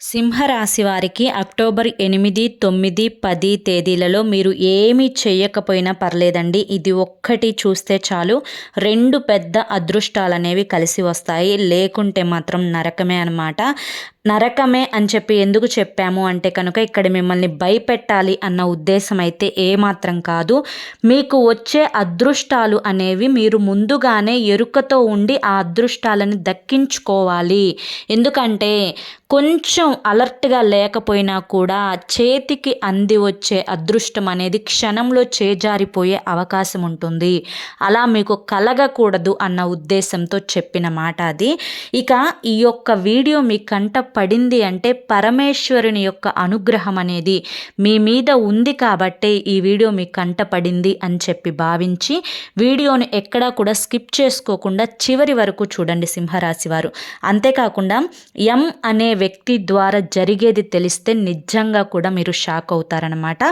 సింహరాశి వారికి అక్టోబర్ ఎనిమిది తొమ్మిది పది తేదీలలో మీరు ఏమీ చేయకపోయినా పర్లేదండి. ఇది ఒక్కటి చూస్తే చాలు. రెండు పెద్ద అదృష్టాలు అనేవి కలిసి వస్తాయి. లేకుంటే మాత్రం నరకమే అనమాట నరకమే అని చెప్పి ఎందుకు చెప్పాము అంటే కనుక ఇక్కడ మిమ్మల్ని భయపెట్టాలి అన్న ఉద్దేశం అయితే ఏమాత్రం కాదు. మీకు వచ్చే అదృష్టాలు అనేవి మీరు ముందుగానే ఎరుకతో ఉండి ఆ అదృష్టాలను దక్కించుకోవాలి. ఎందుకంటే కొంచెం అలర్ట్గా లేకపోయినా కూడా చేతికి అంది వచ్చే అదృష్టం అనేది క్షణంలో చేజారిపోయే అవకాశం ఉంటుంది. అలా మీకు కలగకూడదు అన్న ఉద్దేశంతో చెప్పిన మాట అది. ఇక ఈ యొక్క వీడియో మీ కంట పడింది అంటే పరమేశ్వరుని యొక్క అనుగ్రహం అనేది మీ మీద ఉంది కాబట్టే ఈ వీడియో మీ కంట పడింది అని చెప్పి భావించి వీడియోని ఎక్కడా కూడా స్కిప్ చేసుకోకుండా చివరి వరకు చూడండి సింహరాశి వారు. అంతేకాకుండా ఎం అనే వ్యక్తి ద్వారా జరిగేది తెలిస్తే నిజంగా కూడా మీరు షాక్ అవుతారనమాట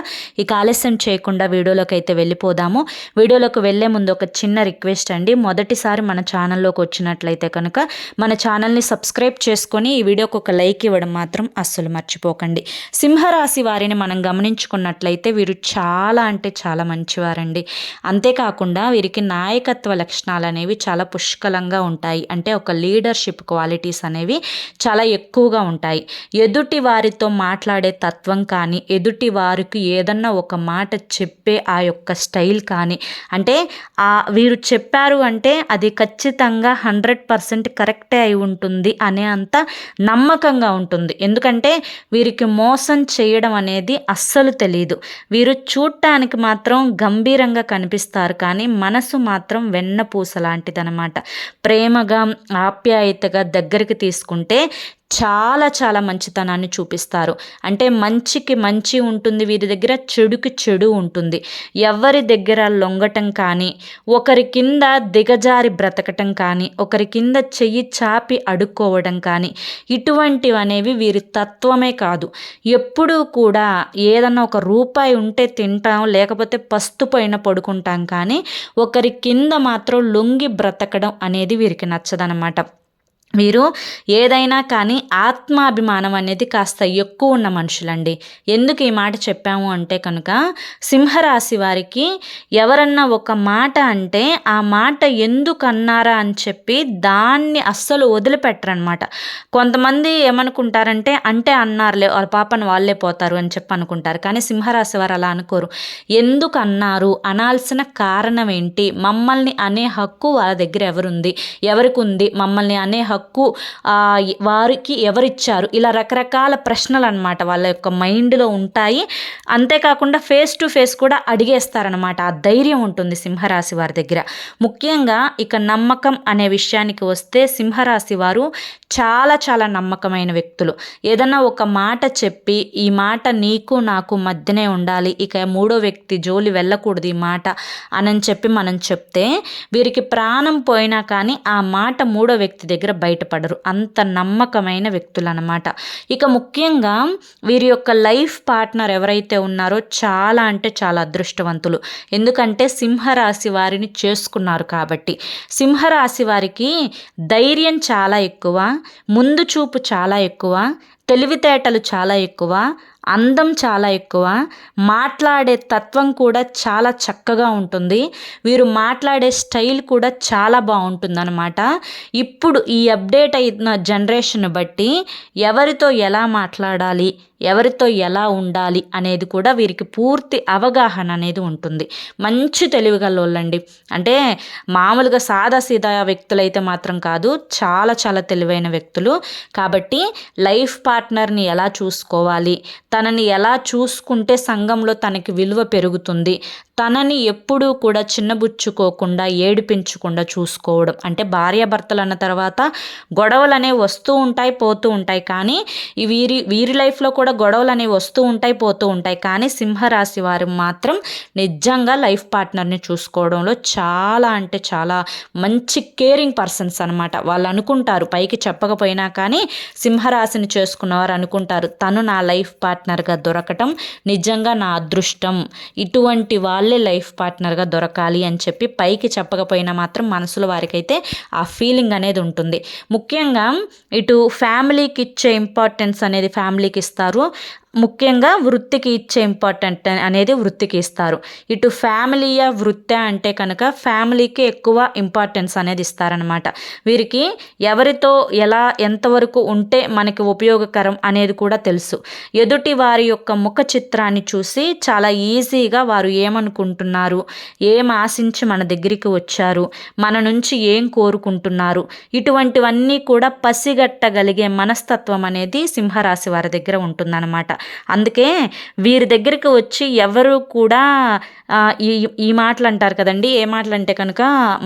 ఇక ఆలస్యం చేయకుండా వీడియోలోకి అయితే వెళ్ళిపోదాము. వీడియోలోకి వెళ్ళే ముందు ఒక చిన్న రిక్వెస్ట్ అండి. మొదటిసారి మన ఛానల్లోకి వచ్చినట్లయితే కనుక మన ఛానల్ని సబ్స్క్రైబ్ చేసుకొని ఈ వీడియోకి ఒక ఒక లైక్ ఇవ్వడం మాత్రం అస్సలు మర్చిపోకండి. సింహరాశి వారిని మనం గమనించుకున్నట్లయితే వీరు చాలా అంటే చాలా మంచివారండి. అంతేకాకుండా వీరికి నాయకత్వ లక్షణాలు అనేవి చాలా పుష్కలంగా ఉంటాయి. అంటే ఒక లీడర్షిప్ క్వాలిటీస్ అనేవి చాలా ఎక్కువగా ఉంటాయి. ఎదుటి వారితో మాట్లాడే తత్వం కానీ ఎదుటి వారికి ఏదన్నా ఒక మాట చెప్పే ఆ యొక్క స్టైల్ కానీ అంటే ఆ వీరు చెప్పారు అంటే అది ఖచ్చితంగా హండ్రెడ్ పర్సెంట్ కరెక్టే అయి ఉంటుంది అనే అంత నమ్మకం నమ్మకంగా ఉంటుంది. ఎందుకంటే వీరికి మోసం చేయడం అనేది అస్సలు తెలియదు వీరు చూడటానికి మాత్రం గంభీరంగా కనిపిస్తారు. కానీ మనసు మాత్రం వెన్నపూస లాంటిదనమాట ప్రేమగా ఆప్యాయతగా దగ్గరికి తీసుకుంటే చాలా చాలా మంచితనాన్ని చూపిస్తారు. అంటే మంచికి మంచి ఉంటుంది వీరి దగ్గర చెడుకి చెడు ఉంటుంది. ఎవరి దగ్గర లొంగటం కానీ ఒకరి కింద దిగజారి బ్రతకటం కానీ ఒకరి కింద చెయ్యి చాపి అడుక్కోవడం కానీ ఇటువంటివి అనేవి వీరి తత్వమే కాదు. ఎప్పుడూ కూడా ఏదన్నా ఒక రూపాయి ఉంటే తింటాం లేకపోతే పస్తు పైన పడుకుంటాం కానీ ఒకరి కింద మాత్రం లొంగి బ్రతకడం అనేది వీరికి నచ్చదనమాట. వీరు ఏదైనా కానీ ఆత్మాభిమానం అనేది కాస్త ఎక్కువ ఉన్న మనుషులండి. ఎందుకు ఈ మాట చెప్పాము అంటే కనుక సింహరాశి వారికి ఎవరన్నా ఒక మాట అంటే ఆ మాట ఎందుకు అన్నారా అని చెప్పి దాన్ని అస్సలు వదిలిపెట్టరనమాట కొంతమంది ఏమనుకుంటారంటే అంటే అన్నారులే వాళ్ళ పాపను వాళ్ళే పోతారు అని చెప్పి అనుకుంటారు. కానీ సింహరాశి వారు అలా అనుకోరు. ఎందుకు అన్నారు? అనాల్సిన కారణం ఏంటి? మమ్మల్ని అనే హక్కు వాళ్ళ దగ్గర ఎవరుంది? ఎవరికి ఉంది? మమ్మల్ని అనే హక్కు హక్కు వారికి ఎవరిచ్చారు? ఇలా రకరకాల ప్రశ్నలు అనమాట వాళ్ళ యొక్క మైండ్లో ఉంటాయి. అంతేకాకుండా ఫేస్ టు ఫేస్ కూడా అడిగేస్తారనమాట ఆ ధైర్యం ఉంటుంది సింహరాశి వారి దగ్గర. ముఖ్యంగా ఇక నమ్మకం అనే విషయానికి వస్తే సింహరాశి వారు చాలా చాలా నమ్మకమైన వ్యక్తులు. ఏదన్నా ఒక మాట చెప్పి ఈ మాట నీకు నాకు మధ్యనే ఉండాలి ఇక మూడో వ్యక్తి జోలి వెళ్ళకూడదు ఈ మాట అని చెప్పి మనం చెప్తే వీరికి ప్రాణం పోయినా కానీ ఆ మాట మూడో వ్యక్తి దగ్గర బయటపడరు. అంత నమ్మకమైన వ్యక్తులు అనమాట ఇక ముఖ్యంగా వీరి యొక్క లైఫ్ పార్ట్నర్ ఎవరైతే ఉన్నారో చాలా అంటే చాలా అదృష్టవంతులు. ఎందుకంటే సింహరాశి వారిని చేసుకున్నారు కాబట్టి. సింహరాశి వారికి ధైర్యం చాలా ఎక్కువ ముందు చూపు చాలా ఎక్కువ తెలివితేటలు చాలా ఎక్కువ అందం చాలా ఎక్కువ. మాట్లాడే తత్వం కూడా చాలా చక్కగా ఉంటుంది. వీరు మాట్లాడే స్టైల్ కూడా చాలా బాగుంటుందన్నమాట. ఇప్పుడు ఈ అప్డేట్ అయిన జనరేషన్ బట్టి ఎవరితో ఎలా మాట్లాడాలి ఎవరితో ఎలా ఉండాలి అనేది కూడా వీరికి పూర్తి అవగాహన అనేది ఉంటుంది. మంచి తెలివిగల్లోళ్ళండి అంటే మామూలుగా సాదా సీదా వ్యక్తులైతే మాత్రం కాదు చాలా చాలా తెలివైన వ్యక్తులు. కాబట్టి లైఫ్ పార్ట్నర్ని ఎలా చూసుకోవాలి తనని ఎలా చూసుకుంటే సంఘంలో తనకి విలువ పెరుగుతుంది తనని ఎప్పుడూ కూడా చిన్నబుచ్చుకోకుండా ఏడిపించకుండా చూసుకోవడం. అంటే భార్యాభర్తలు అన్న తర్వాత గొడవలు అనేవి వస్తూ ఉంటాయి పోతూ ఉంటాయి. కానీ వీరి వీరి లైఫ్లో కూడా గొడవలు అనేవి వస్తూ ఉంటాయి పోతూ ఉంటాయి. కానీ సింహరాశి వారు మాత్రం నిజంగా లైఫ్ పార్ట్నర్ని చూసుకోవడంలో చాలా అంటే చాలా మంచి కేరింగ్ పర్సన్స్ అనమాట వాళ్ళు అనుకుంటారు పైకి చెప్పకపోయినా కానీ సింహరాశిని చేసుకున్నవారు అనుకుంటారు తను నా లైఫ్ పార్ట్నర్గా దొరకటం నిజంగా నా అదృష్టం. ఇటువంటి వాళ్ళు వాళ్ళే లైఫ్ పార్ట్నర్గా దొరకాలి అని చెప్పి పైకి చెప్పకపోయినా మాత్రం మనసులో వారికైతే ఆ ఫీలింగ్ అనేది ఉంటుంది. ముఖ్యంగా ఇటు ఫ్యామిలీకి ఇచ్చే ఇంపార్టెన్స్ అనేది ఫ్యామిలీకి ఇస్తారు. ముఖ్యంగా వృత్తికి ఇచ్చే ఇంపార్టెంట్ అనేది వృత్తికి ఇస్తారు. ఇటు ఫ్యామిలీయా వృత్తి అంటే కనుక ఫ్యామిలీకి ఎక్కువ ఇంపార్టెన్స్ అనేది ఇస్తారనమాట వీరికి ఎవరితో ఎలా ఎంతవరకు ఉంటే మనకి ఉపయోగకరం అనేది కూడా తెలుసు. ఎదుటి వారి యొక్క ముఖ చిత్రాన్ని చూసి చాలా ఈజీగా వారు ఏమనుకుంటున్నారు? ఏం ఆశించి మన దగ్గరికి వచ్చారు? మన నుంచి ఏం కోరుకుంటున్నారు? ఇటువంటివన్నీ కూడా పసిగట్టగలిగే మనస్తత్వం అనేది సింహరాశి వారి దగ్గర ఉంటుందన్నమాట. అందుకే వీరి దగ్గరికి వచ్చి ఎవరు కూడా ఈ ఈ మాటలు అంటారు కదండి. ఏ మాటలు అంటే కనుక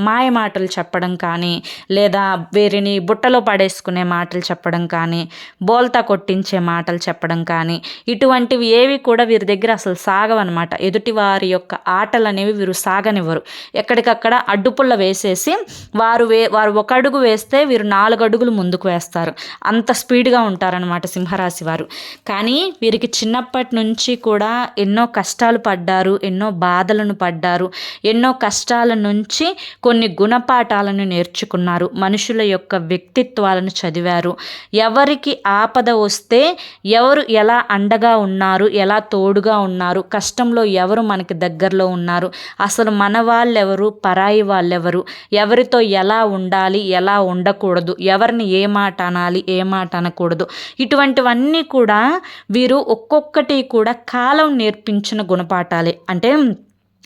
మాయ మాటలు చెప్పడం కానీ లేదా వీరిని బుట్టలో పడేసుకునే మాటలు చెప్పడం కానీ బోల్తా కొట్టించే మాటలు చెప్పడం కానీ ఇటువంటివి ఏవి కూడా వీరి దగ్గర అసలు సాగవన్నమాట. ఎదుటి వారి యొక్క ఆటలు అనేవి వీరు సాగనివ్వరు. ఎక్కడికక్కడ అడ్డుపుల్ల వేసేసి వారు వే వారు ఒక అడుగు వేస్తే వీరు నాలుగు అడుగులు ముందుకు వేస్తారు. అంత స్పీడ్గా ఉంటారనమాట సింహరాశి వారు. కానీ వీరికి చిన్నప్పటి నుంచి కూడా ఎన్నో కష్టాలు పడ్డారు ఎన్నో బాధలను పడ్డారు ఎన్నో కష్టాల నుంచి కొన్ని గుణపాఠాలను నేర్చుకున్నారు. మనుషుల యొక్క వ్యక్తిత్వాలను చదివారు. ఎవరికి ఆపద వస్తే ఎవరు ఎలా అండగా ఉన్నారు ఎలా తోడుగా ఉన్నారు కష్టంలో ఎవరు మనకి దగ్గరలో ఉన్నారు అసలు మన వాళ్ళెవరు పరాయి వాళ్ళెవరు ఎవరితో ఎలా ఉండాలి ఎలా ఉండకూడదు ఎవరిని ఏ మాట అనాలి ఏ మాట అనకూడదు ఇటువంటివన్నీ కూడా వీరు ఒక్కొక్కటి కూడా కాలం నేర్పించిన గుణపాఠాలే. అంటే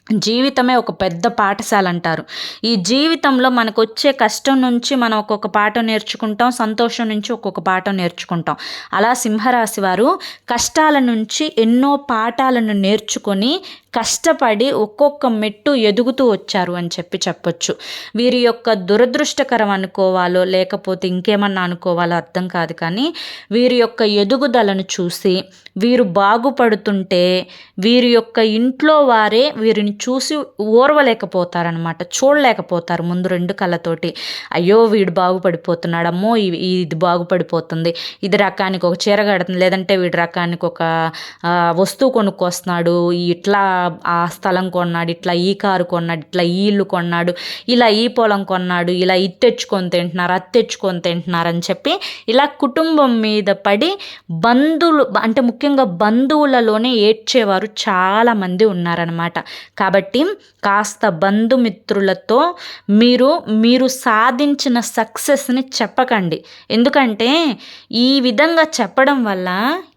జీవితమే ఒక పెద్ద పాఠశాల అంటారు. ఈ జీవితంలో మనకు వచ్చే కష్టం నుంచి మనం ఒక్కొక్క పాఠం నేర్చుకుంటాం సంతోషం నుంచి ఒక్కొక్క పాఠం నేర్చుకుంటాం. అలా సింహరాశి వారు కష్టాల నుంచి ఎన్నో పాఠాలను నేర్చుకొని కష్టపడి ఒక్కొక్క మెట్టు ఎదుగుతూ వచ్చారు అని చెప్పి చెప్పొచ్చు. వీరి యొక్క దురదృష్టకరం అనుకోవాలో లేకపోతే ఇంకేమన్నా అనుకోవాలో అర్థం కాదు కానీ వీరి యొక్క ఎదుగుదలను చూసి వీరు బాగుపడుతుంటే వీరి యొక్క ఇంట్లో వారే వీరిని చూసి ఓర్వలేకపోతారనమాట చూడలేకపోతారు ముందు రెండు కళ్ళతోటి. అయ్యో వీడు బాగుపడిపోతున్నాడు అమ్మో ఇది బాగుపడిపోతుంది ఇది రకానికి ఒక చీర కడుతుంది లేదంటే వీడి రకానికి ఒక వస్తువు కొనుక్కొస్తున్నాడు ఇట్లా ఆ స్థలం కొన్నాడు ఇట్లా ఈ కారు కొన్నాడు ఇట్లా ఈ ఇల్లు కొన్నాడు ఇలా ఈ పొలం కొన్నాడు ఇలా ఇది తెచ్చుకొని తింటున్నారు అది తెచ్చుకొని తింటున్నారు అని చెప్పి ఇలా కుటుంబం మీద పడి బంధువులు అంటే ముఖ్యంగా బంధువులలోనే ఏడ్చేవారు చాలామంది ఉన్నారనమాట కాబట్టి కాస్త బంధుమిత్రులతో మీరు మీరు సాధించిన సక్సెస్ని చెప్పకండి. ఎందుకంటే ఈ విధంగా చెప్పడం వల్ల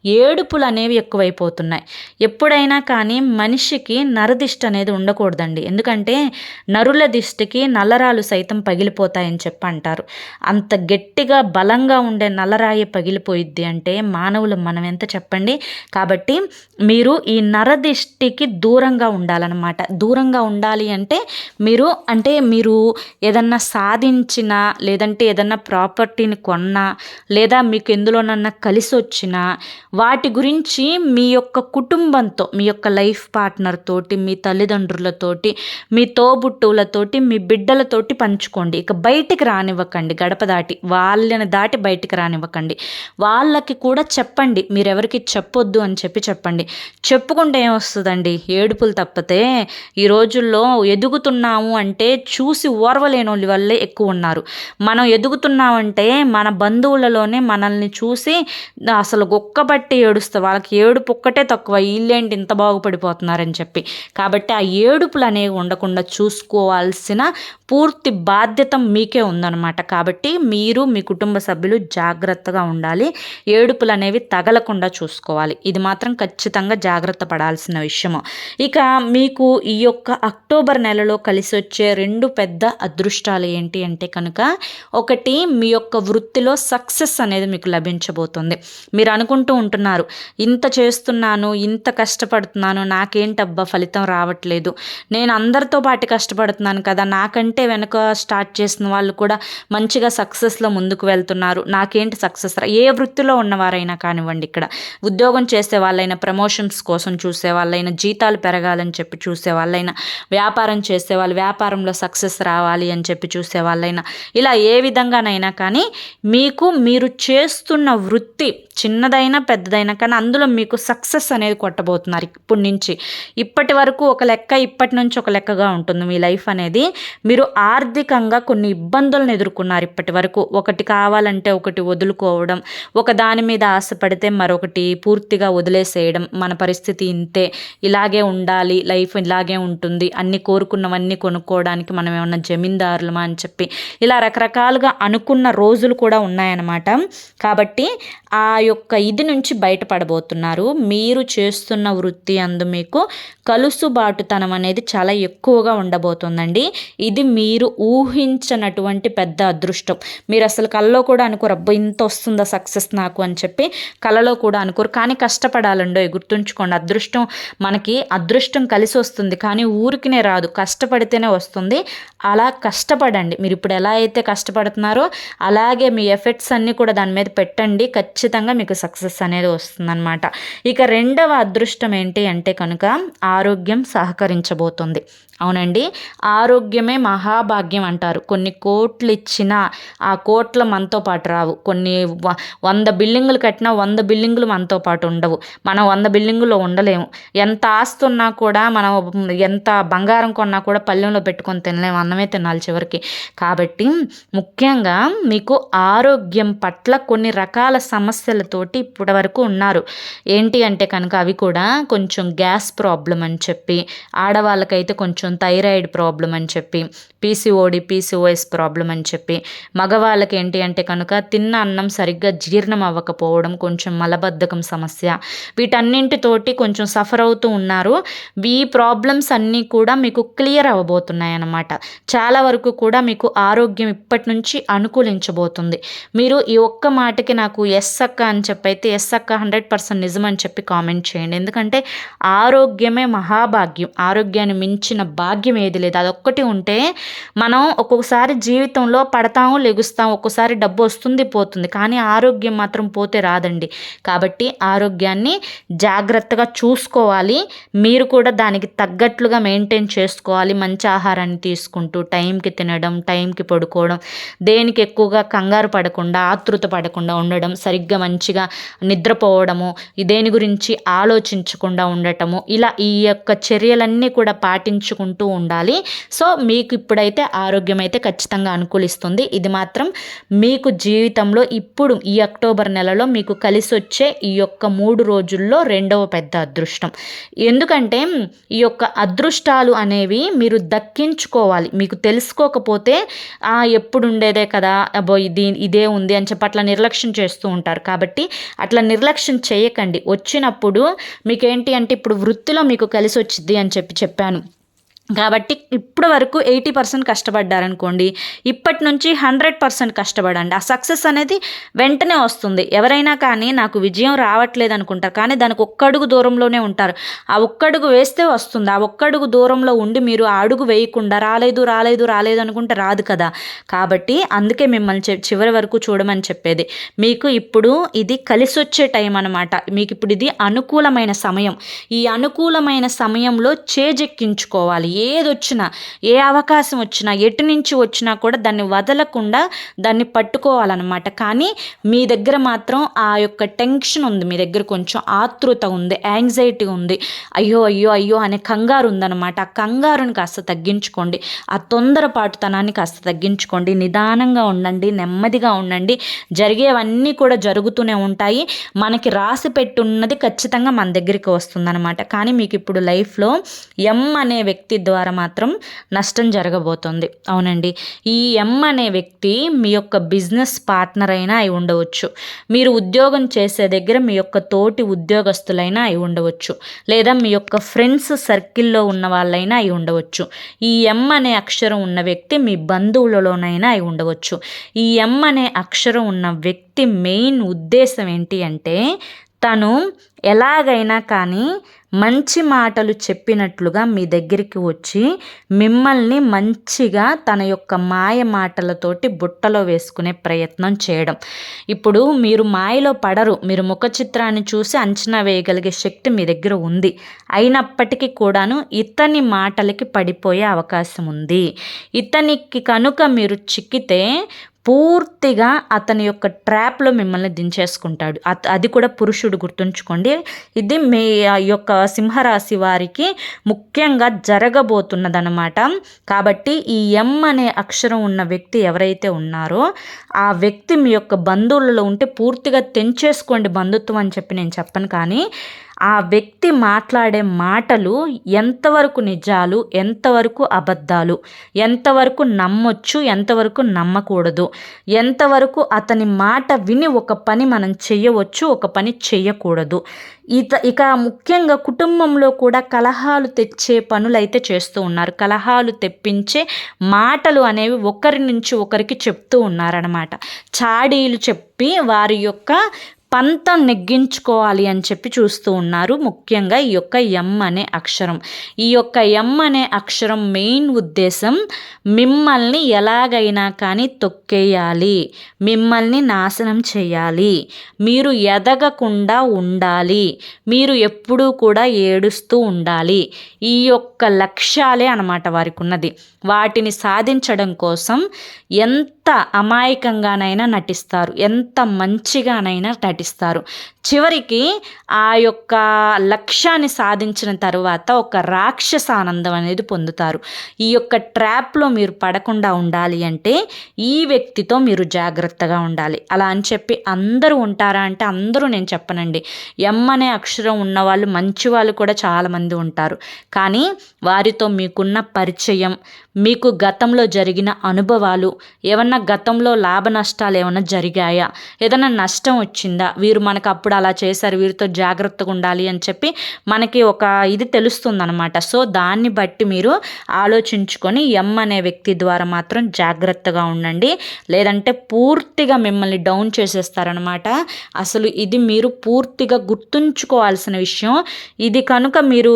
ఏడుపులు అనేవి ఎక్కువైపోతున్నాయి. ఎప్పుడైనా కానీ మనిషికి నరదిష్టి అనేది ఉండకూడదండి. ఎందుకంటే నరుల దిష్టికి నల్లరాలు సైతం పగిలిపోతాయని చెప్పి అంటారు. అంత గట్టిగా బలంగా ఉండే నల్లరాయి పగిలిపోయిద్ది అంటే మానవులు మనం ఎంత చెప్పండి? కాబట్టి మీరు ఈ నరదిష్టికి దూరంగా ఉండాలన్నమాట. దూరంగా ఉండాలి అంటే మీరు అంటే మీరు ఏదన్నా సాధించిన లేదంటే ఏదన్నా ప్రాపర్టీని కొన్నా లేదా మీకు ఎందులోనన్నా కలిసి వచ్చినా వాటి గురించి మీ యొక్క కుటుంబంతో మీ యొక్క లైఫ్ పార్ట్నర్ తోటి మీ తల్లిదండ్రులతోటి మీ తోబుట్టువులతోటి మీ బిడ్డలతోటి పంచుకోండి. ఇక బయటికి రానివ్వకండి. గడప దాటి వాళ్ళని దాటి బయటికి రానివ్వకండి. వాళ్ళకి కూడా చెప్పండి. మీరెవరికి చెప్పొద్దు అని చెప్పి చెప్పండి. చెప్పుకుంటే ఏమొస్తుందండి? ఏడుపులు తప్పితే ఈ రోజుల్లో ఎదుగుతున్నాము అంటే చూసి ఓర్వలేని వాళ్ళ వల్లే ఎక్కువ ఉన్నారు. మనం ఎదుగుతున్నామంటే మన బంధువులలోనే మనల్ని చూసి అసలు గొక్కబట్టి బట్టి ఏడుస్తే వాళ్ళకి ఏడుపు ఒక్కటే తక్కువ వీళ్ళేంటి ఇంత బాగుపడిపోతున్నారని చెప్పి. కాబట్టి ఆ ఏడుపులు అనేవి ఉండకుండా చూసుకోవాల్సిన పూర్తి బాధ్యత మీకే ఉందన్నమాట. కాబట్టి మీరు మీ కుటుంబ సభ్యులు జాగ్రత్తగా ఉండాలి. ఏడుపులు అనేవి తగలకుండా చూసుకోవాలి. ఇది మాత్రం ఖచ్చితంగా జాగ్రత్త పడాల్సిన విషయము. ఇక మీకు ఈ యొక్క అక్టోబర్ నెలలో కలిసి వచ్చే రెండు పెద్ద అదృష్టాలు ఏంటి అంటే కనుక ఒకటి మీ యొక్క వృత్తిలో సక్సెస్ అనేది మీకు లభించబోతుంది. మీరు అనుకుంటూ ఉంటున్నారు ఇంత చేస్తున్నాను ఇంత కష్టపడుతున్నాను నాకేంటబ్బా ఫలితం రావట్లేదు. నేను అందరితో పాటు కష్టపడుతున్నాను కదా నాకంటే వెనుక స్టార్ట్ చేసిన వాళ్ళు కూడా మంచిగా సక్సెస్లో ముందుకు వెళ్తున్నారు. నాకేంటి సక్సెస్ ఏ వృత్తిలో ఉన్నవారైనా కానివ్వండి ఇక్కడ. ఉద్యోగం చేసే వాళ్ళైనా ప్రమోషన్స్ కోసం చూసే వాళ్ళైనా జీతాలు పెరగాలని చెప్పి చూసే వాళ్ళైనా వ్యాపారం చేసే వాళ్ళు వ్యాపారంలో సక్సెస్ రావాలి అని చెప్పి చూసే వాళ్ళైనా ఇలా ఏ విధంగానైనా కానీ మీకు మీరు చేస్తున్న వృత్తి చిన్నదైనా పెద్దదైనా కానీ అందులో మీకు సక్సెస్ అనేది కొట్టబోతున్నారు ఇప్పటి నుంచి. ఇప్పటి వరకు ఒక లెక్క ఇప్పటి నుంచి ఒక లెక్కగా ఉంటుంది మీ లైఫ్ అనేది. మీరు ఆర్థికంగా కొన్ని ఇబ్బందులను ఎదుర్కొన్నారు ఇప్పటి వరకు. ఒకటి కావాలంటే ఒకటి వదులుకోవడం ఒక దాని మీద ఆశపడితే మరొకటి పూర్తిగా వదిలేసేయడం మన పరిస్థితి ఇంతే ఇలాగే ఉండాలి లైఫ్ ఇలాగే ఉంటుంది అన్ని కోరుకున్నవన్నీ కొనుక్కోవడానికి మనం ఏమన్నా జమీందారులమా అని చెప్పి ఇలా రకరకాలుగా అనుకున్న రోజులు కూడా ఉన్నాయన్నమాట. కాబట్టి ఆ యొక్క ఇది నుంచి బయటపడబోతున్నారు. మీరు చేస్తున్న వృత్తి అందు మీకు కలుసుబాటుతనం అనేది చాలా ఎక్కువగా ఉండబోతుందండి. ఇది మీరు ఊహించినటువంటి పెద్ద అదృష్టం. మీరు అసలు కళ్ళలో కూడా అనుకోరు అబ్బా ఇంత వస్తుందా సక్సెస్ నాకు అని చెప్పి కళలో కూడా అనుకోరు. కానీ కష్టపడాలండో గుర్తుంచుకోండి. అదృష్టం మనకి అదృష్టం కలిసి వస్తుంది. కానీ ఊరికినే రాదు. కష్టపడితేనే వస్తుంది. అలా కష్టపడండి. మీరు ఇప్పుడు ఎలా అయితే కష్టపడుతున్నారో అలాగే మీ ఎఫెక్ట్స్ అన్నీ కూడా దాని మీద పెట్టండి. ఖచ్చితంగా మీకు సక్సెస్ అనేది వస్తుందన్నమాట. ఇక రెండవ అదృష్టం ఏంటి అంటే కనుక ఆరోగ్యం సహకరించబోతుంది. అవునండి. ఆరోగ్యమే మహాభాగ్యం అంటారు. కొన్ని కోట్లు ఇచ్చినా ఆ కోట్ల మనతో పాటు రావు. కొన్ని వంద బిల్డింగులు కట్టినా వంద బిల్డింగులు మనతో పాటు ఉండవు. మనం వంద బిల్డింగులో ఉండలేము. ఎంత ఆస్తి ఉన్నా కూడా మనం ఎంత బంగారం కొన్నా కూడా పల్లెంలో పెట్టుకొని తినలేము. అన్నమే తినాలి చివరికి. కాబట్టి ముఖ్యంగా మీకు ఆరోగ్యం పట్ల కొన్ని రకాల సమస్యలతోటి ఇప్పటి వరకు ఉన్నారు. ఏంటి అంటే కనుక అవి కూడా కొంచెం గ్యాస్ ప్రాబ్లం అని చెప్పి ఆడవాళ్ళకైతే కొంచెం థైరాయిడ్ ప్రాబ్లం అని చెప్పి పీసీఓడి పీసీఓఎస్ ప్రాబ్లం అని చెప్పి మగవాళ్ళకి ఏంటి అంటే కనుక తిన్న అన్నం సరిగ్గా జీర్ణం అవ్వకపోవడం కొంచెం మలబద్ధకం సమస్య. వీటన్నింటితోటి కొంచెం సఫర్ అవుతూ ఉన్నారు. ఈ ప్రాబ్లమ్స్ అన్నీ కూడా మీకు క్లియర్ అవ్వబోతున్నాయి అన్నమాట చాలా వరకు కూడా మీకు ఆరోగ్యం ఇప్పటి నుంచి అనుకూలించబోతుంది. మీరు ఈ ఒక్క మాటకి నాకు ఎస్ అక్క అని చెప్పి అయితే ఎస్ అక్క హండ్రెడ్ పర్సెంట్ నిజం అని చెప్పి కామెంట్ చేయండి. ఎందుకంటే ఆరోగ్యమే మహాభాగ్యం. ఆరోగ్యాన్ని మించిన భాగ్యం ఏది లేదు. అదొక్కటి ఉంటే మనం ఒక్కొక్కసారి జీవితంలో పడతాము లెగుస్తాము ఒక్కోసారి డబ్బు వస్తుంది పోతుంది. కానీ ఆరోగ్యం మాత్రం పోతే రాదండి. కాబట్టి ఆరోగ్యాన్ని జాగ్రత్తగా చూసుకోవాలి. మీరు కూడా దానికి తగ్గట్లుగా మెయింటైన్ చేసుకోవాలి. మంచి ఆహారాన్ని తీసుకుంటూ టైంకి తినడం టైంకి పడుకోవడం దేనికి ఎక్కువగా కంగారు పడకుండా ఆతృత పడకుండా ఉండడం సరిగ్గా మంచిగా నిద్రపోవడము దేని గురించి ఆలోచించకుండా ఉండటము ఇలా ఈ యొక్క చర్యలన్నీ కూడా పాటించుకుంటూ ఉండాలి. సో మీకు ఇప్పుడైతే ఆరోగ్యం అయితే ఖచ్చితంగా అనుకూలిస్తుంది. ఇది మాత్రం మీకు జీవితంలో ఇప్పుడు ఈ అక్టోబర్ నెలలో మీకు కలిసి వచ్చే ఈ యొక్క మూడు రోజుల్లో రెండవ పెద్ద అదృష్టం. ఎందుకంటే ఈ యొక్క అదృష్టాలు అనేవి మీరు దక్కించుకోవాలి. మీకు తెలుసుకోకపోతే ఎప్పుడు ఉండేదే కదా అబ్బో ఇది ఇదే ఉంది అని చెప్పి అట్లా నిర్లక్ష్యం చేస్తూ ఉంటారు. కాబట్టి అట్లా నిర్లక్ష్యం చేయకండి. వచ్చినప్పుడు మీకేంటి అంటే ఇప్పుడు వృత్తిలో మీకు కలిసి వచ్చింది అని చెప్పి చెప్పాను. కాబట్టి ఇప్పటి వరకు ఎయిటీ పర్సెంట్ కష్టపడ్డారనుకోండి ఇప్పటి నుంచి హండ్రెడ్ పర్సెంట్ కష్టపడండి. ఆ సక్సెస్ అనేది వెంటనే వస్తుంది. ఎవరైనా కానీ నాకు విజయం రావట్లేదు అనుకుంటారు కానీ దానికి ఒక్కడుగు దూరంలోనే ఉంటారు. ఆ ఒక్కడుగు వేస్తే వస్తుంది. ఆ ఒక్కడుగు దూరంలో ఉండి మీరు ఆ అడుగు వేయకుండా రాలేదు రాలేదు రాలేదు అనుకుంటే రాదు కదా. కాబట్టి అందుకే మిమ్మల్ని చివరి వరకు చూడమని చెప్పేది. మీకు ఇప్పుడు ఇది కలిసి వచ్చే టైం అనమాట మీకు ఇప్పుడు ఇది అనుకూలమైన సమయం. ఈ అనుకూలమైన సమయంలో చేజెక్కించుకోవాలి. ఏది వచ్చినా ఏ అవకాశం వచ్చినా ఎటు నుంచి వచ్చినా కూడా దాన్ని వదలకుండా దాన్ని పట్టుకోవాలన్నమాట. కానీ మీ దగ్గర మాత్రం ఆ యొక్క టెన్షన్ ఉంది. మీ దగ్గర కొంచెం ఆతృత ఉంది యాంగ్జైటీ ఉంది. అయ్యో అయ్యో అయ్యో అనే కంగారు ఉందన్నమాట. ఆ కంగారుని కాస్త తగ్గించుకోండి. ఆ తొందరపాటుతనాన్ని కాస్త తగ్గించుకోండి. నిదానంగా ఉండండి నెమ్మదిగా ఉండండి. జరిగేవన్నీ కూడా జరుగుతూనే ఉంటాయి. మనకి రాసి పెట్టున్నది ఖచ్చితంగా మన దగ్గరికి వస్తుందన్నమాట. కానీ మీకు ఇప్పుడు లైఫ్లో ఎం అనే వ్యక్తి ద్వారా మాత్రం నష్టం జరగబోతోంది. అవునండి. ఈ ఎం అనే వ్యక్తి మీ యొక్క బిజినెస్ పార్ట్నర్ అయినా అయి ఉండవచ్చు. మీరు ఉద్యోగం చేసే దగ్గర మీ యొక్క తోటి ఉద్యోగస్తులైనా అయి ఉండవచ్చు. లేదా మీ యొక్క ఫ్రెండ్స్ సర్కిల్లో ఉన్న వాళ్ళైనా అయి ఉండవచ్చు. ఈ ఎం అనే అక్షరం ఉన్న వ్యక్తి మీ బంధువులలోనైనా అయి ఉండవచ్చు. ఈ ఎం అనే అక్షరం ఉన్న వ్యక్తి మెయిన్ ఉద్దేశం ఏంటి అంటే తను ఎలాగైనా కానీ మంచి మాటలు చెప్పినట్లుగా మీ దగ్గరికి వచ్చి మిమ్మల్ని మంచిగా తన యొక్క మాయ మాటలతోటి బుట్టలో వేసుకునే ప్రయత్నం చేయడం. ఇప్పుడు మీరు మాయలో పడరు. మీరు ముఖ చిత్రాన్ని చూసి అంచనా వేయగలిగే శక్తి మీ దగ్గర ఉంది. అయినప్పటికీ కూడాను ఇతని మాటలకి పడిపోయే అవకాశం ఉంది. ఇతనికి కనుక మీరు చిక్కితే పూర్తిగా అతని యొక్క ట్రాప్లో మిమ్మల్ని దించేసుకుంటాడు. అది కూడా పురుషుడు గుర్తుంచుకోండి. ఇది మీ యొక్క సింహరాశి వారికి ముఖ్యంగా జరగబోతున్నదనమాట కాబట్టి ఈ ఎం అనే అక్షరం ఉన్న వ్యక్తి ఎవరైతే ఉన్నారో ఆ వ్యక్తి మీ యొక్క బంధువులలో ఉంటే పూర్తిగా తెంచేసుకోండి బంధుత్వం అని చెప్పి నేను చెప్పను. కానీ ఆ వ్యక్తి మాట్లాడే మాటలు ఎంతవరకు నిజాలు ఎంతవరకు అబద్ధాలు ఎంతవరకు నమ్మొచ్చు ఎంతవరకు నమ్మకూడదు ఎంతవరకు అతని మాట విని ఒక పని మనం చేయవచ్చు ఒక పని చేయకూడదు. ఇత ఇక ముఖ్యంగా కుటుంబంలో కూడా కలహాలు తెచ్చే పనులైతే చేస్తూ ఉన్నారు. కలహాలు తెప్పించే మాటలు అనేవి ఒకరి నుంచి ఒకరికి చెప్తూ ఉన్నారనమాట చాడీలు చెప్పి వారి యొక్క పంతం నెగ్గించుకోవాలి అని చెప్పి చూస్తూ ఉన్నారు. ముఖ్యంగా ఈ యొక్క ఎం అనే అక్షరం. ఈ యొక్క ఎం అనే అక్షరం మెయిన్ ఉద్దేశం మిమ్మల్ని ఎలాగైనా కానీ తొక్కేయాలి. మిమ్మల్ని నాశనం చేయాలి. మీరు ఎదగకుండా ఉండాలి. మీరు ఎప్పుడూ కూడా ఏడుస్తూ ఉండాలి. ఈ యొక్క లక్ష్యాలే అనమాట వారికి ఉన్నది వాటిని సాధించడం కోసం ఎంత అమాయకంగానైనా నటిస్తారు. ఎంత మంచిగానైనా నటిస్తారు. చివరికి ఆ యొక్క లక్ష్యాన్ని సాధించిన తర్వాత ఒక రాక్షస ఆనందం అనేది పొందుతారు. ఈ యొక్క ట్రాప్లో మీరు పడకుండా ఉండాలి అంటే ఈ వ్యక్తితో మీరు జాగ్రత్తగా ఉండాలి. అలా అని చెప్పి అందరూ ఉంటారా అంటే అందరూ నేను చెప్పనండి. ఎం అనే అక్షరం ఉన్నవాళ్ళు మంచి వాళ్ళు కూడా చాలామంది ఉంటారు. కానీ వారితో మీకున్న పరిచయం మీకు గతంలో జరిగిన అనుభవాలు ఏమన్నా గతంలో లాభ నష్టాలు ఏమైనా జరిగాయా? ఏదైనా నష్టం వచ్చిందా? వీరు మనకు అప్పుడు అలా చేశారు వీరితో జాగ్రత్తగా ఉండాలి అని చెప్పి మనకి ఒక ఇది తెలుస్తుంది అనమాట సో దాన్ని బట్టి మీరు ఆలోచించుకొని ఎం అనే వ్యక్తి ద్వారా మాత్రం జాగ్రత్తగా ఉండండి. లేదంటే పూర్తిగా మిమ్మల్ని డౌన్ చేసేస్తారనమాట అసలు ఇది మీరు పూర్తిగా గుర్తుంచుకోవాల్సిన విషయం. ఇది కనుక మీరు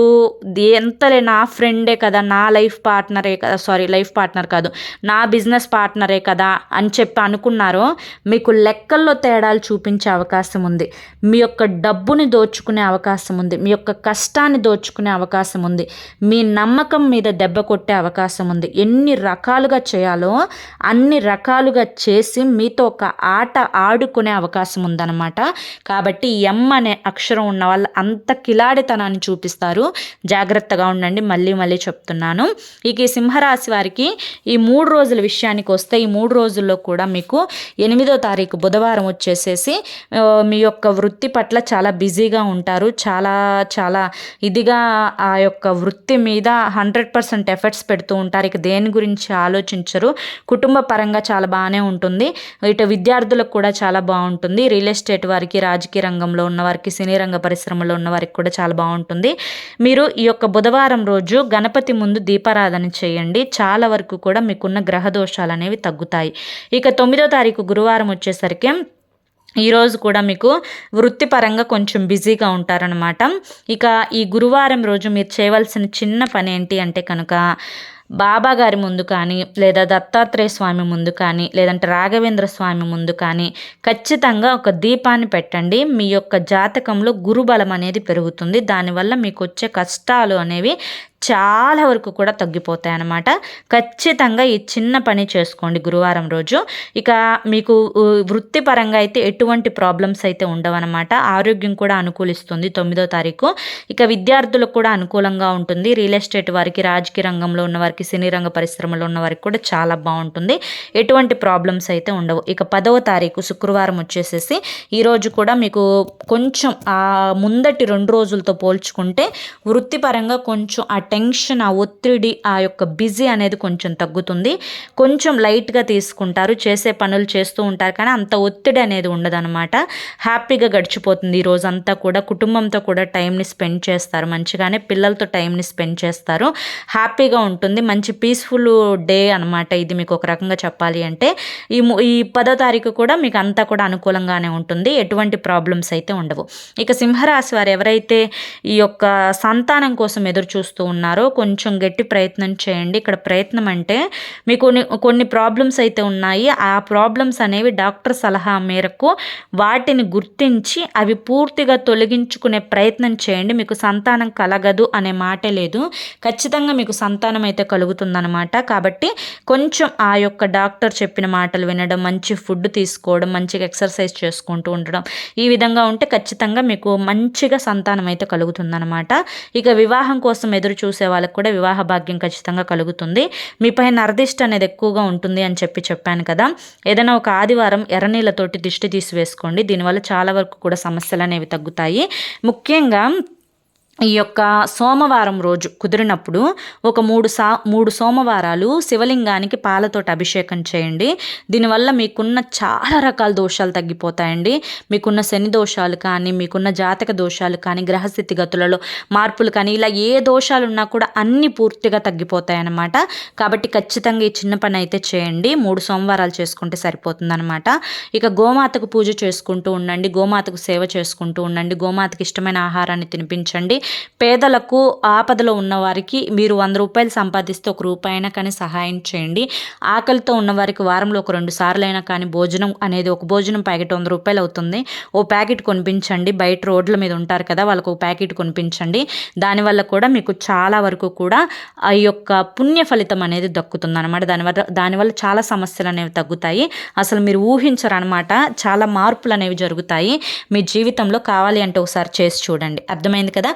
ఎంతలే నా ఫ్రెండే కదా నా లైఫ్ పార్ట్నరే కదా సారీ లైఫ్ పార్ట్నర్ కాదు నా బిజినెస్ పార్ట్నరే కదా అని చెప్పి అనుకున్నారో మీకు లెక్కల్లో తేడాలు చూపించే అవకాశం ఉంది. మీ యొక్క డబ్బుని దోచుకునే అవకాశం ఉంది. మీ యొక్క కష్టాన్ని దోచుకునే అవకాశం ఉంది. మీ నమ్మకం మీద దెబ్బ కొట్టే అవకాశం ఉంది. ఎన్ని రకాలుగా చేయాలో అన్ని రకాలుగా చేసి మీతో ఒక ఆట ఆడుకునే అవకాశం ఉందన్నమాట. కాబట్టి ఎం అనే అక్షరం ఉన్న వాళ్ళు అంత కిలాడితనాన్ని చూపిస్తారు. జాగ్రత్తగా ఉండండి. మళ్ళీ మళ్ళీ చెప్తున్నాను. ఇక ఈ సింహరాశి వారికి ఈ మూడు రోజుల విషయానికి వస్తే ఈ మూడు రోజుల్లో కూడా మీకు ఎనిమిదో తారీఖు బుధవారం వచ్చేసేసి మీ యొక్క వృత్తి పట్ల చాలా బిజీగా ఉంటారు. చాలా చాలా ఇదిగా ఆ యొక్క వృత్తి మీద హండ్రెడ్ పర్సెంట్ ఎఫర్ట్స్ పెడుతూ ఉంటారు. ఇక దేని గురించి ఆలోచించరు. కుటుంబ పరంగా చాలా బాగానే ఉంటుంది. ఇటు విద్యార్థులకు కూడా చాలా బాగుంటుంది. రియల్ ఎస్టేట్ వారికి రాజకీయ రంగంలో ఉన్న వారికి సినీ రంగ పరిశ్రమలో ఉన్న వారికి కూడా చాలా బాగుంటుంది. మీరు ఈ యొక్క బుధవారం రోజు గణపతి ముందు దీపారాధన చేయండి. చాలా వరకు కూడా మీకున్న గ్రహ దోషాలు అనేవి తగ్గుతాయి. ఇక తొమ్మిదో తారీఖు గురువారం వచ్చేసరికి ఈరోజు కూడా మీకు వృత్తిపరంగా కొంచెం బిజీగా ఉంటారనమాట ఇక ఈ గురువారం రోజు మీరు చేయవలసిన చిన్న పని ఏంటి అంటే కనుక బాబా గారి ముందు కానీ లేదా దత్తాత్రేయ స్వామి ముందు కానీ లేదంటే రాఘవేంద్ర స్వామి ముందు కానీ ఖచ్చితంగా ఒక దీపాన్ని పెట్టండి. మీ యొక్క జాతకంలో గురుబలం అనేది పెరుగుతుంది. దానివల్ల మీకు వచ్చే కష్టాలు అనేవి చాలా వరకు కూడా తగ్గిపోతాయి అన్నమాట. ఖచ్చితంగా ఈ చిన్న పని చేసుకోండి గురువారం రోజు. ఇక మీకు వృత్తిపరంగా అయితే ఎటువంటి ప్రాబ్లమ్స్ అయితే ఉండవన్నమాట. ఆరోగ్యం కూడా అనుకూలిస్తుంది తొమ్మిదో తారీఖు. ఇక విద్యార్థులకు కూడా అనుకూలంగా ఉంటుంది. రియల్ ఎస్టేట్ వారికి రాజకీయ రంగంలో ఉన్న వారికి సినీ రంగ పరిశ్రమలో ఉన్న వారికి కూడా చాలా బాగుంటుంది. ఎటువంటి ప్రాబ్లమ్స్ అయితే ఉండవు. ఇక పదవ తారీఖు శుక్రవారం వచ్చేసేసి ఈరోజు కూడా మీకు కొంచెం ముందటి రెండు రోజులతో పోల్చుకుంటే వృత్తిపరంగా కొంచెం అట్ టెన్షన్ ఆ ఒత్తిడి ఆ యొక్క బిజీ అనేది కొంచెం తగ్గుతుంది. కొంచెం లైట్గా తీసుకుంటారు చేసే పనులు చేస్తూ ఉంటారు కానీ అంత ఒత్తిడి అనేది ఉండదన్నమాట. హ్యాపీగా గడిచిపోతుంది ఈ రోజంతా కూడా. కుటుంబంతో కూడా టైంని స్పెండ్ చేస్తారు మంచిగానే పిల్లలతో టైంని స్పెండ్ చేస్తారు. హ్యాపీగా ఉంటుంది మంచి పీస్ఫుల్ డే అనమాట ఇది మీకు ఒక రకంగా చెప్పాలి అంటే. ఈ ఈ పదో తారీఖు కూడా మీకు అంతా కూడా అనుకూలంగానే ఉంటుంది ఎటువంటి ప్రాబ్లమ్స్ అయితే ఉండవు. ఇక సింహరాశి వారు ఎవరైతే ఈ యొక్క సంతానం కోసం ఎదురు చూస్తూ ఉన్నారో ఉన్నారో కొంచెం గట్టి ప్రయత్నం చేయండి. ఇక్కడ ప్రయత్నం అంటే మీకు కొన్ని కొన్ని ప్రాబ్లమ్స్ అయితే ఉన్నాయి. ఆ ప్రాబ్లమ్స్ అనేవి డాక్టర్ సలహా మేరకు వాటిని గుర్తించి అవి పూర్తిగా తొలగించుకునే ప్రయత్నం చేయండి. మీకు సంతానం కలగదు అనే మాటే లేదు. ఖచ్చితంగా మీకు సంతానం అయితే కలుగుతుందన్నమాట. కాబట్టి కొంచెం ఆ యొక్క డాక్టర్ చెప్పిన మాటలు వినడం మంచి ఫుడ్ తీసుకోవడం మంచిగా ఎక్సర్సైజ్ చేసుకుంటూ ఉండడం ఈ విధంగా ఉంటే ఖచ్చితంగా మీకు మంచిగా సంతానం అయితే కలుగుతుందన్నమాట. ఇక వివాహం కోసం ఎదురు చూసే వాళ్ళకి కూడా వివాహ భాగ్యం ఖచ్చితంగా కలుగుతుంది. మీపై నరదిష్ట అనేది ఎక్కువగా ఉంటుంది అని చెప్పి చెప్పాను కదా. ఏదైనా ఒక ఆదివారం ఎర్రనీళ్ళతోటి దిష్టి తీసివేసుకోండి. దీనివల్ల చాలా వరకు కూడా సమస్యలు అనేవి తగ్గుతాయి. ముఖ్యంగా ఈ యొక్క సోమవారం రోజు కుదిరినప్పుడు ఒక మూడు సా మూడు సోమవారాలు శివలింగానికి పాలతోటి అభిషేకం చేయండి. దీనివల్ల మీకున్న చాలా రకాల దోషాలు తగ్గిపోతాయండి. మీకున్న శని దోషాలు కానీ మీకున్న జాతక దోషాలు కానీ గ్రహస్థితిగతులలో మార్పులు కానీ ఇలా ఏ దోషాలు ఉన్నా కూడా అన్నీ పూర్తిగా తగ్గిపోతాయన్నమాట. కాబట్టి ఖచ్చితంగా ఈ చిన్న పని అయితే చేయండి. మూడు సోమవారాలు చేసుకుంటే సరిపోతుందన్నమాట. ఇక గోమాతకు పూజ చేసుకుంటూ ఉండండి. గోమాతకు సేవ చేసుకుంటూ ఉండండి. గోమాతకు ఇష్టమైన ఆహారాన్ని తినిపించండి. పేదలకు ఆపదలో ఉన్నవారికి మీరు వంద రూపాయలు సంపాదిస్తే ఒక రూపాయైనా కానీ సహాయం చేయండి. ఆకలితో ఉన్నవారికి వారంలో ఒక రెండు సార్లు అయినా కానీ భోజనం అనేది ఒక భోజనం ప్యాకెట్ వంద రూపాయలు అవుతుంది. ఓ ప్యాకెట్ కొనిపించండి. బయట రోడ్ల మీద ఉంటారు కదా వాళ్ళకు ఒక ప్యాకెట్ కొనిపించండి. దానివల్ల కూడా మీకు చాలా వరకు కూడా ఆ యొక్క పుణ్య ఫలితం అనేది దక్కుతుంది అనమాట దానివల్ల దానివల్ల చాలా సమస్యలు అనేవి తగ్గుతాయి. అసలు మీరు ఊహించరు అనమాట చాలా మార్పులు అనేవి జరుగుతాయి. మీ జీవితంలో కావాలి అంటే ఒకసారి చేసి చూడండి. అర్థమైంది కదా?